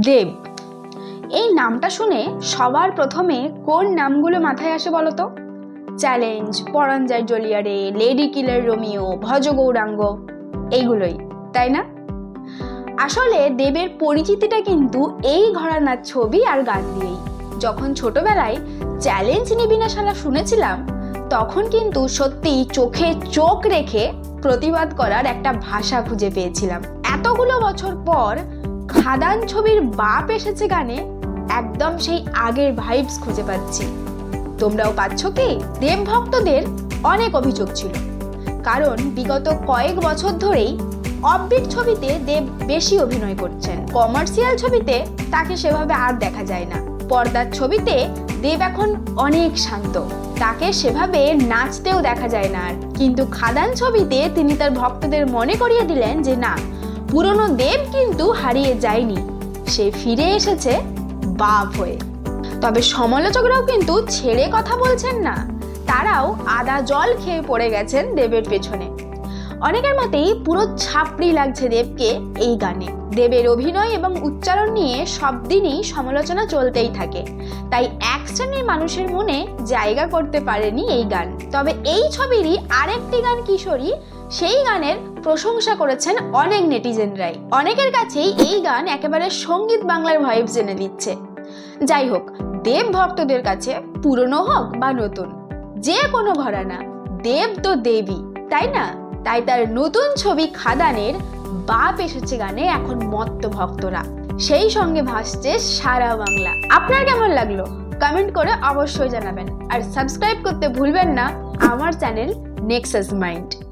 দেব। এই নামটা শুনে সবার প্রথমে কোন নামগুলো মাথায় আসে বলো তো? Challenge, Poran Jai Jolia Re, lady killer Romeo, Bhajo Gourango, এইগুলোই, তাই না? আসলে দেবের পরিচিতিটা কিন্তু এই ঘরানার ছবি আর গান দিয়েই। যখন ছোটবেলায় চ্যালেঞ্জ নিবিনা শালা শুনেছিলাম, তখন কিন্তু সত্যি চোখে চোখ রেখে প্রতিবাদ করার একটা ভাষা খুঁজে পেয়েছিলাম। এতগুলো বছর পর খাদান ছবির বাপ এসেছে গানে, একদম সেই আগের ভাইবস খুঁজে পাচ্ছি। তোমরাও পাচ্ছ কি? দেব ভক্তদের অনেক অভিযোগ ছিল। কারণ বিগত কয়েক বছর ধরেই অফবিট ছবিতে দেব বেশি অভিনয় করছেন। কমার্শিয়াল ছবিতে তাকে সেভাবে আর দেখা যায় না। পর্দার ছবিতে দেব এখন অনেক শান্ত। তাকে সেভাবে নাচতেও দেখা যায় না আর। কিন্তু খাদান ছবিতে তিনি তার ভক্তদের মনে করিয়ে দিলেন যে না পুরনো দেব কিন্তু হারিয়ে যায়নি। সে ফিরে এসেছে বাপ হয়ে। তবে সমালোচকরাও কিন্তু ছেড়ে কথা বলছেন না। তারাও আদা জল খেয়ে পড়ে গেছেন দেবের পেছনে। অনেকের মতেই পুরো ছাপড়ি লাগছে দেবকে এই গানে। দেবের অভিনয় এবং উচ্চারণ নিয়ে সব দিনই সমালোচনা চলতেই থাকে। তাই এক শ্রেণির মানুষের মনে জায়গা করতে পারেনি এই গান। তবে এই ছবিরই আরেকটি গান কিশোরী সেই গানের প্রশংসা করেছেন অনেক নেটিজেনরাই। অনেকের কাছেই এই গান একেবারে সংগীত বাংলার ভাইবস এনে দিচ্ছে। যাই হোক, দেব ভক্তদের কাছে পুরনো হোক বা নতুন, যে কোনো ঘরানা, দেব তো দেবী, তাই না? তাই তার নতুন ছবি খাদানের বাপ এসেছে গানে এখন মত্ত ভক্তরা। সেই সঙ্গে ভাসছে সারা বাংলা। আপনার কেমন লাগল? কমেন্ট করে অবশ্যই জানাবেন। আর সাবস্ক্রাইব করতে ভুলবেন না, আমার চ্যানেল নেক্সাস মাইন্ড